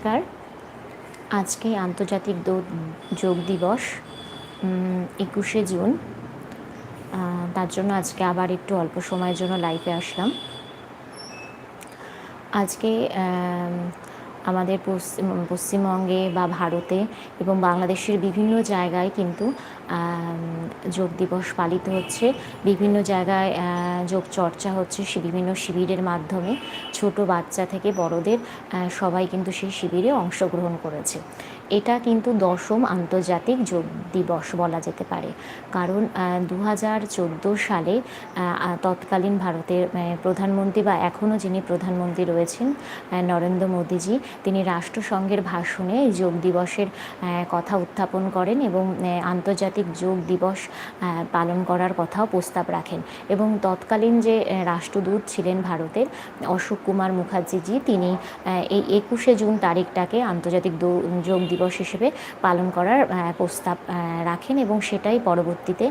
নমস্কার। আজকে আন্তর্জাতিক যোগ দিবস একুশে জুন। তার জন্য আজকে আবার একটু অল্প সময়ের জন্য লাইফে আসলাম। আজকে আমাদের পশ্চিম পশ্চিমবঙ্গে বা ভারতে এবং বাংলাদেশের বিভিন্ন জায়গায় কিন্তু যোগ দিবস পালিত হচ্ছে। বিভিন্ন জায়গায় যোগ চর্চা হচ্ছে বিভিন্ন শিবিরের মাধ্যমে। ছোট বাচ্চা থেকে বড়দের সবাই কিন্তু সেই শিবিরে অংশগ্রহণ করেছে। এটা কিন্তু দশম আন্তর্জাতিক যোগ দিবস বলা যেতে পারে। কারণ দু হাজার চোদ্দ সালে তৎকালীন ভারতের প্রধানমন্ত্রী বা এখনও যিনি প্রধানমন্ত্রী রয়েছেন নরেন্দ্র মোদীজি, তিনি রাষ্ট্রসংঘের ভাষণে যোগ দিবসের কথা উত্থাপন করেন এবং আন্তর্জাতিক যোগ দিবস পালন করার কথাও প্রস্তাব রাখেন। এবং তৎকালীন যে রাষ্ট্রদূত ছিলেন ভারতের, অশোক কুমার মুখার্জিজি, তিনি এই একুশে জুন তারিখটাকে আন্তর্জাতিক যোগ দিবস হিসেবে পালন করার প্রস্তাব রাখেন এবং সেটাই পরবর্তীতে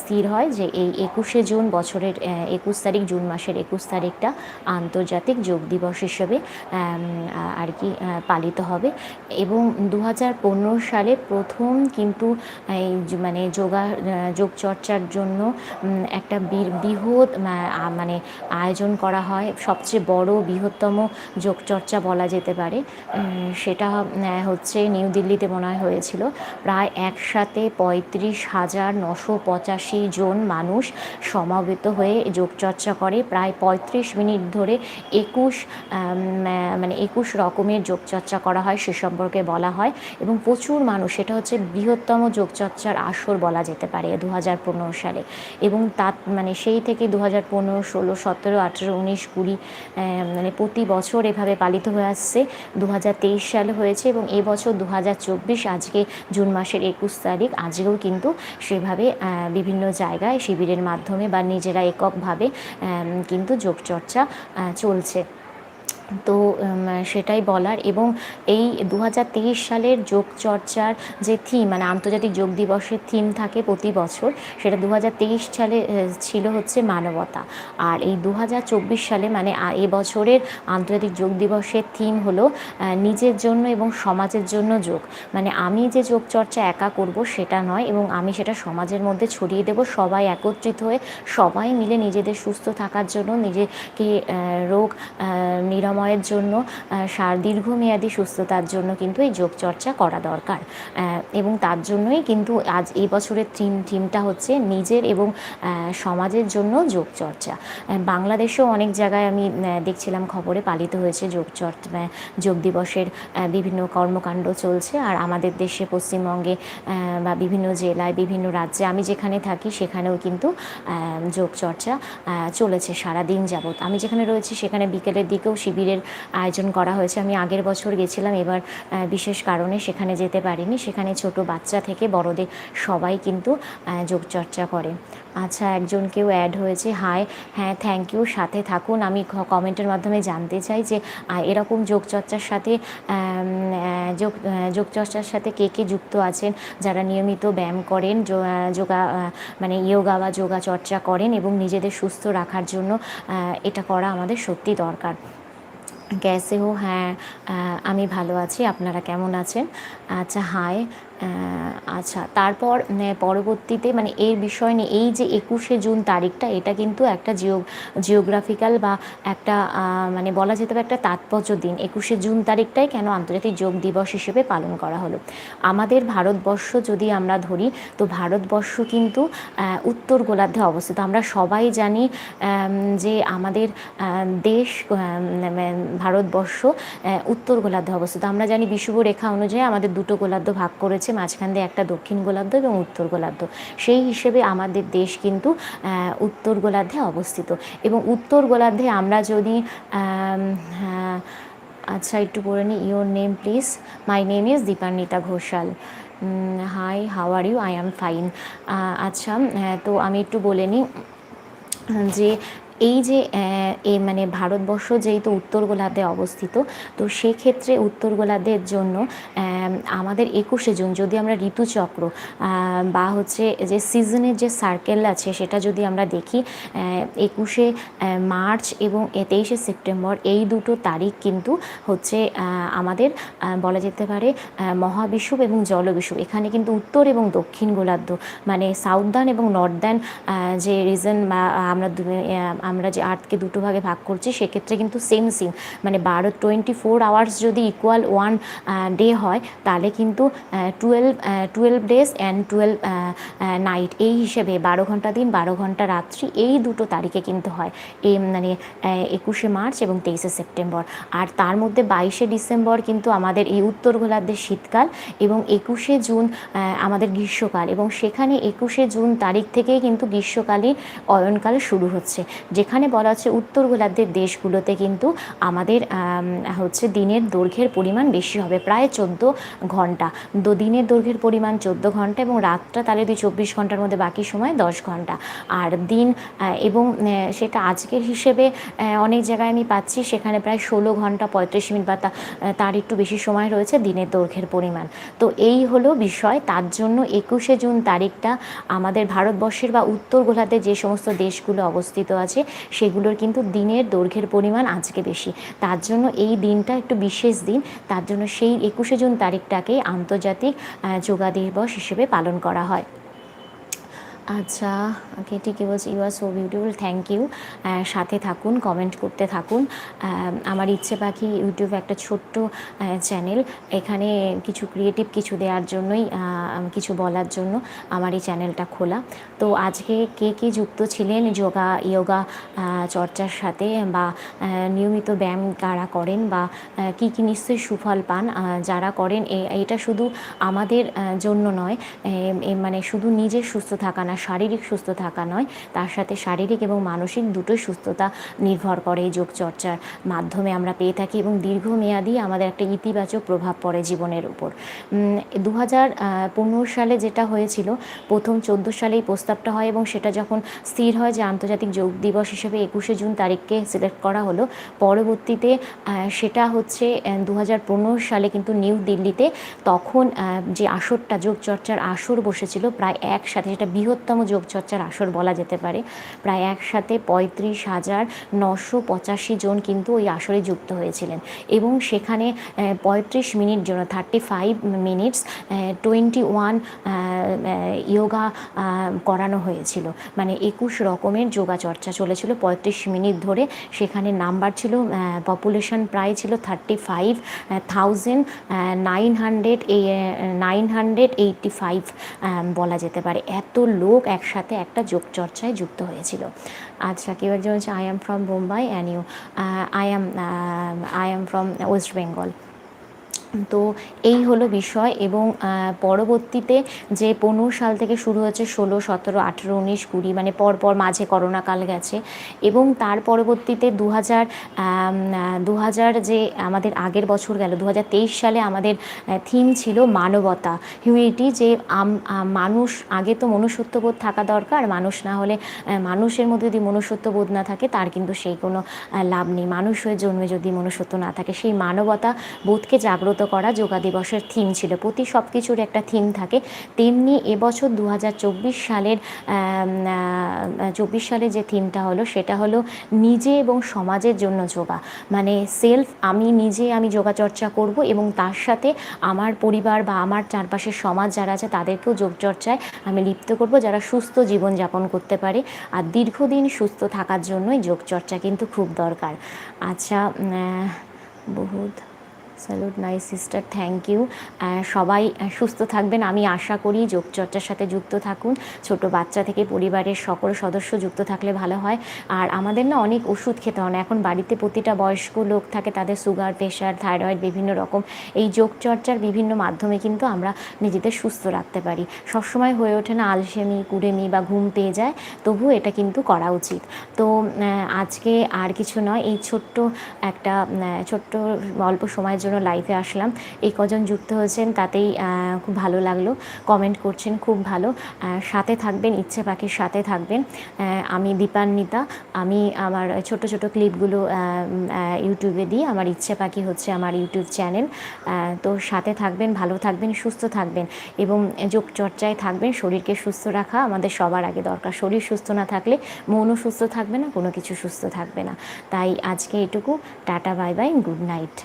স্থির হয় যে এই একুশে জুন বছরের একুশ তারিখ জুন মাসের একুশ তারিখটা আন্তর্জাতিক যোগ দিবস হিসেবে আর কি পালিত হবে। এবং দু হাজার পনেরো সালে প্রথম কিন্তু এই মানে যোগা যোগচর্চার জন্য একটা বৃহৎ মানে আয়োজন করা হয়। সবচেয়ে বড় বৃহত্তম যোগচর্চা বলা যেতে পারে। সেটা হচ্ছে নিউ দিল্লিতে মনে হয় হয়েছিল। প্রায় একসাথে পঁয়ত্রিশ হাজার নশো পঁচাশি জন মানুষ সমাবেত হয়ে যোগচর্চা করে। প্রায় পঁয়ত্রিশ মিনিট ধরে একুশ মানে একুশ রকমের যোগচর্চা করা হয় সে সম্পর্কে বলা হয় এবং প্রচুর মানুষ এটা হচ্ছে বৃহত্তম যোগচর্চার আসর বলা যেতে পারে দু হাজার পনেরো সালে। এবং তা মানে সেই থেকে দু হাজার পনেরো, ষোলো, সতেরো, আঠেরো, উনিশ, কুড়ি মানে প্রতি বছর এভাবে পালিত হয়ে আসছে। দু হাজার তেইশ সালে হয়েছে এবং এবছর দু হাজার চব্বিশ আজকে জুন মাসের একুশ তারিখ। আজকেও কিন্তু সেভাবে বিভিন্ন জায়গায় শিবিরের মাধ্যমে বা নিজেরা এককভাবে কিন্তু যোগচর্চা চলছে। তো সেটাই বলার এবং এই দু হাজার তেইশ সালের যোগচর্চার যে থিম মানে আন্তর্জাতিক যোগ দিবসের থিম থাকে প্রতি বছর সেটা দু হাজার তেইশ সালে ছিল হচ্ছে মানবতা। আর এই দু হাজার চব্বিশ সালে মানে এ বছরের আন্তর্জাতিক যোগ দিবসের থিম হলো নিজের জন্য এবং সমাজের জন্য যোগ। মানে আমি যে যোগচর্চা একা করব সেটা নয় এবং আমি সেটা সমাজের মধ্যে ছড়িয়ে দেব সবাই একত্রিত হয়ে সবাই মিলে নিজেদের সুস্থ থাকার জন্য নিজেকে রোগ আহ, নিরাময়ের জন্য সার দীর্ঘমেয়াদী সুস্থতার জন্য কিন্তু এই যোগচর্চা করা দরকার। এবং তার জন্যই কিন্তু আজ এই বছরের থিম, থিমটা হচ্ছে নিজের এবং সমাজের জন্য যোগচর্চা। বাংলাদেশেও অনেক জায়গায় আমি দেখছিলাম খবরে পালিত হয়েছে যোগচর্চা যোগ দিবসের বিভিন্ন কর্মকাণ্ড চলছে। আর আমাদের দেশে, পশ্চিমবঙ্গে বা বিভিন্ন জেলায়, বিভিন্ন রাজ্যে আমি যেখানে থাকি সেখানেও কিন্তু যোগচর্চা চলেছে সারাদিন যাবৎ। আমি যেখানে রয়েছি সেখানে বিকেলের দিকেও শিবিরের আয়োজন করা হয়েছে। আমি আগের বছর গেছিলাম, এবার বিশেষ কারণে সেখানে যেতে পারিনি। সেখানে ছোট বাচ্চা থেকে বড়দের সবাই কিন্তু যোগচর্চা করে। আচ্ছা একজন কেউ অ্যাড হয়েছে। হাই হ্যাঁ থ্যাংক ইউ সাথে থাকুন। আমি কমেন্টের মাধ্যমে জানতে চাই যে এরকম যোগচর্চার সাথে যোগ যোগচর্চার সাথে কে কে যুক্ত আছেন? যারা নিয়মিত ব্যায়াম করেন যোগা মানে ইয়োগা বা যোগা চর্চা করেন এবং নিজেদের সুস্থ রাখার জন্য এটা করা আমাদের সত্যি দরকার। ক্যাসে হো হ্যাঁ আমি ভালো আছি আপনারা কেমন আছেন? আচ্ছা আহ, আচ্ছা। তারপর পরবর্তীতে মানে এর বিষয় নিয়ে এই যে একুশে জুন তারিখটা এটা কিন্তু একটা জিও জিওগ্রাফিক্যাল বা একটা মানে বলা যেতে পারে একটা তাৎপর্য দিন। একুশে জুন তারিখটাই কেন আন্তর্জাতিক যোগ দিবস হিসেবে পালন করা হলো? আমাদের ভারতবর্ষ যদি আমরা ধরি তো ভারতবর্ষ কিন্তু উত্তর গোলার্ধে অবস্থিত। আমরা সবাই জানি যে আমাদের দেশ ভারতবর্ষ উত্তর গোলার্ধে অবস্থিত। আমরা জানি বিষুব রেখা অনুযায়ী আমাদের দুটো গোলার্ধ ভাগ করেছে, মাঝখান দিয়ে একটা দক্ষিণ গোলার্ধ এবং উত্তর গোলার্ধ। সেই হিসেবে আমাদের দেশ কিন্তু উত্তর গোলার্ধে অবস্থিত। এবং উত্তর গোলার্ধে আমরা যদি আচ্ছা একটু পড়ে নিই। Your name please my name is Dipanwita Ghoshal hi how are you I am fine আচ্ছা তো আমি একটু বলে নিই যে এই যে এই মানে ভারতবর্ষ যেহেতু উত্তর গোলার্ধে অবস্থিত, তো সেক্ষেত্রে উত্তর গোলার্ধের জন্য আমাদের একুশে জুন যদি আমরা ঋতুচক্র বা হচ্ছে যে সিজনের যে সার্কেল আছে সেটা যদি আমরা দেখি একুশে মার্চ এবং তেইশে সেপ্টেম্বর এই দুটো তারিখ কিন্তু হচ্ছে আমাদের বলা যেতে পারে মহাবিষুব এবং জলবিষুব। এখানে কিন্তু উত্তর এবং দক্ষিণ গোলার্ধ মানে সাউদার্ন এবং নর্দার্ন যে রিজন আমরা আমরা যে আর্থকে দুটো ভাগে ভাগ করছি, সেক্ষেত্রে কিন্তু সেম সেম মানে বারো টোয়েন্টি ফোর আওয়ার্স যদি ইকুয়াল ওয়ান ডে হয়, তাহলে কিন্তু twelve twelve days and twelve night এই হিসেবে বারো ঘণ্টা দিন, বারো ঘণ্টা রাত্রি এই দুটো তারিখে কিন্তু হয়। এই মানে একুশে মার্চ এবং তেইশে সেপ্টেম্বর। আর তার মধ্যে বাইশে ডিসেম্বর কিন্তু আমাদের এই উত্তর গোলার্ধের শীতকাল এবং একুশে জুন আমাদের গ্রীষ্মকাল। এবং সেখানে একুশে জুন তারিখ থেকেই কিন্তু গ্রীষ্মকালীন অয়নকাল শুরু হচ্ছে। যেখানে বলা হচ্ছে উত্তর গোলার্ধের দেশগুলোতে কিন্তু আমাদের হচ্ছে দিনের দৈর্ঘ্যের পরিমাণ বেশি হবে, প্রায় চোদ্দ ঘণ্টা। দিনের দৈর্ঘ্যের পরিমাণ চোদ্দ ঘণ্টা এবং রাতটা তাহলে দুই চব্বিশ ঘণ্টার মধ্যে বাকি সময় দশ ঘণ্টা। আর দিন এবং সেটা আজকের হিসেবে অনেক জায়গায় আমি পাচ্ছি, সেখানে প্রায় ষোলো ঘণ্টা পঁয়ত্রিশ মিনিট বা তার একটু বেশি সময় রয়েছে দিনের দৈর্ঘ্যের পরিমাণ। তো এই হলো বিষয়, তার জন্য একুশে জুন তারিখটা আমাদের ভারতবর্ষের বা উত্তর গোলার্ধে যে সমস্ত দেশগুলো অবস্থিত আছে সেগুলোর কিন্তু দিনের দৈর্ঘ্যের পরিমাণ আজকে বেশি। তার জন্য এই দিনটা একটু বিশেষ দিন। তার জন্য সেই একুশে জুন তারিখটাকে আন্তর্জাতিক যোগা দিবস হিসেবে পালন করা হয়। আচ্ছা কেটি কি বলছে। You are so beautiful thank you সাথে থাকুন কমেন্ট করতে থাকুন। আমার ইচ্ছে পাখি ইউটিউব একটা ছোট্ট চ্যানেল এখানে কিছু ক্রিয়েটিভ কিছু দেওয়ার জন্যই কিছু বলার জন্য আমার এই চ্যানেলটা খোলা। তো আজকে কে কে যুক্ত ছিলেন যোগা ইয়োগা চর্চার সাথে বা নিয়মিত ব্যায়াম কারা করেন বা কি কী নিশ্চয়ই সুফল পান যারা করেন এটা শুধু আমাদের জন্য নয় মানে শুধু নিজের সুস্থ থাকা না শারীরিক সুস্থ থাকা নয়, তার সাথে শারীরিক এবং মানসিক দুটোই সুস্থতা নির্ভর করে এই যোগচর্চার মাধ্যমে আমরা পেয়ে থাকি এবং দীর্ঘমেয়াদী আমাদের একটা ইতিবাচক প্রভাব পড়ে জীবনের উপর। দু হাজার পনেরো সালে যেটা হয়েছিল, প্রথম চোদ্দ সালে এই প্রস্তাবটা হয় এবং সেটা যখন স্থির হয় যে আন্তর্জাতিক যোগ দিবস হিসেবে একুশে জুন তারিখকে সিলেক্ট করা হলো, পরবর্তীতে সেটা হচ্ছে দু হাজার পনেরো সালে কিন্তু নিউ দিল্লিতে তখন যে আসরটা যোগচর্চার আসর বসেছিল, প্রায় একসাথে সেটা বৃহৎ বৃহত্তম যোগচর্চার আসর বলা যেতে পারে। প্রায় একসাথে পঁয়ত্রিশ হাজার নশো পঁচাশি জন কিন্তু ওই আসরে যুক্ত হয়েছিলেন এবং সেখানে পঁয়ত্রিশ মিনিট জন্য thirty five minutes twenty one yoga করানো হয়েছিল। মানে একুশ রকমের যোগা চর্চা চলেছিল পঁয়ত্রিশ মিনিট ধরে। সেখানে নাম্বার ছিল পপুলেশন প্রায় ছিল thirty five thousand nine hundred nine hundred eighty five বলা যেতে পারে। এত লোক লোক একসাথে একটা যোগচর্চায় যুক্ত হয়েছিল। আচ্ছা কেউ একজন হচ্ছে I am from Bombay and you I am I am from West Bengal তো এই হলো বিষয় এবং পরবর্তীতে যে পনেরো সাল থেকে শুরু হচ্ছে ষোলো, সতেরো, আঠেরো, উনিশ, কুড়ি মানে পরপর মাঝে করোনাকাল গেছে এবং তার পরবর্তীতে দু হাজার দু হাজার যে আমাদের আগের বছর গেল, দু হাজার তেইশ সালে আমাদের থিম ছিল মানবতা, হিউম্যানিটি যে মানুষ, আগে তো মনুষ্যত্ববোধ থাকা দরকার, মানুষ না হলে মানুষের মধ্যে যদি মনুষ্যত্ববোধ না থাকে, তার কিন্তু সেই কোনো লাভ নেই। মানুষ হয়ে জন্মে যদি মনুষ্যত্ব না থাকে, সেই মানবতা বোধকে জাগ্রত করা যোগা দিবসের থিম ছিল। প্রতি সব কিছুর একটা থিম থাকে। তেমনি এবছর দু হাজার চব্বিশ সালের চব্বিশ সালে যে থিমটা হলো, সেটা হলো নিজে এবং সমাজের জন্য যোগা। মানে সেলফ আমি নিজে আমি যোগা চর্চা করব এবং তার সাথে আমার পরিবার বা আমার চারপাশের সমাজ যারা আছে, তাদেরকেও যোগচর্চায় আমি লিপ্ত করব, যারা সুস্থ জীবনযাপন করতে পারে। আর দীর্ঘদিন সুস্থ থাকার জন্যই যোগচর্চা কিন্তু খুব দরকার। আচ্ছা বহুত salute nice sister thank you সবাই সুস্থ থাকবেন। আমি আশা করি যোগচর্চার সাথে যুক্ত থাকুন। ছোট বাচ্চা থেকে পরিবারের সকল সদস্য যুক্ত থাকলে ভালো হয়। আর আমাদের না অনেক ওষুধ খেতে হয় না। এখন বাড়িতে প্রতিটা বয়স্ক লোক থাকে, তাদের সুগার প্রেশার থাইরয়েড বিভিন্ন রকম। এই যোগচর্চার বিভিন্ন মাধ্যমে কিন্তু আমরা নিজেদের সুস্থ রাখতে পারি। সবসময় হয়ে ওঠে না আলসেমি, কুড়েমি বা ঘুম পেয়ে যায়। তবুও এটা কিন্তু করা উচিত। তো আজকে আর কিছু নয়। এই ছোট্ট একটা ছোট্ট অল্প সময়ের জন্য লাইভে আসলাম। এই কজন যুক্ত হয়েছেন তাতেই খুব ভালো লাগল। কমেন্ট করছেন, খুব ভালো। সাথে থাকবেন, ইচ্ছে পাখির সাথে থাকবেন। আমি দীপান্বিতা, আমি আমার ছোট ছোট ক্লিপগুলো ইউটিউবে দিই। আমার ইচ্ছে পাখি হচ্ছে আমার ইউটিউব চ্যানেল তো সাথে থাকবেন, ভালো থাকবেন, সুস্থ থাকবেন। এবং যোগ চর্চায় থাকবেন, শরীরকে সুস্থ রাখা আমাদের সবার আগে দরকার। শরীর সুস্থ না থাকলে মনও সুস্থ থাকবে না, কোনো কিছু সুস্থ থাকবে না। তাই আজকে এটুকু। Tata bye bye good night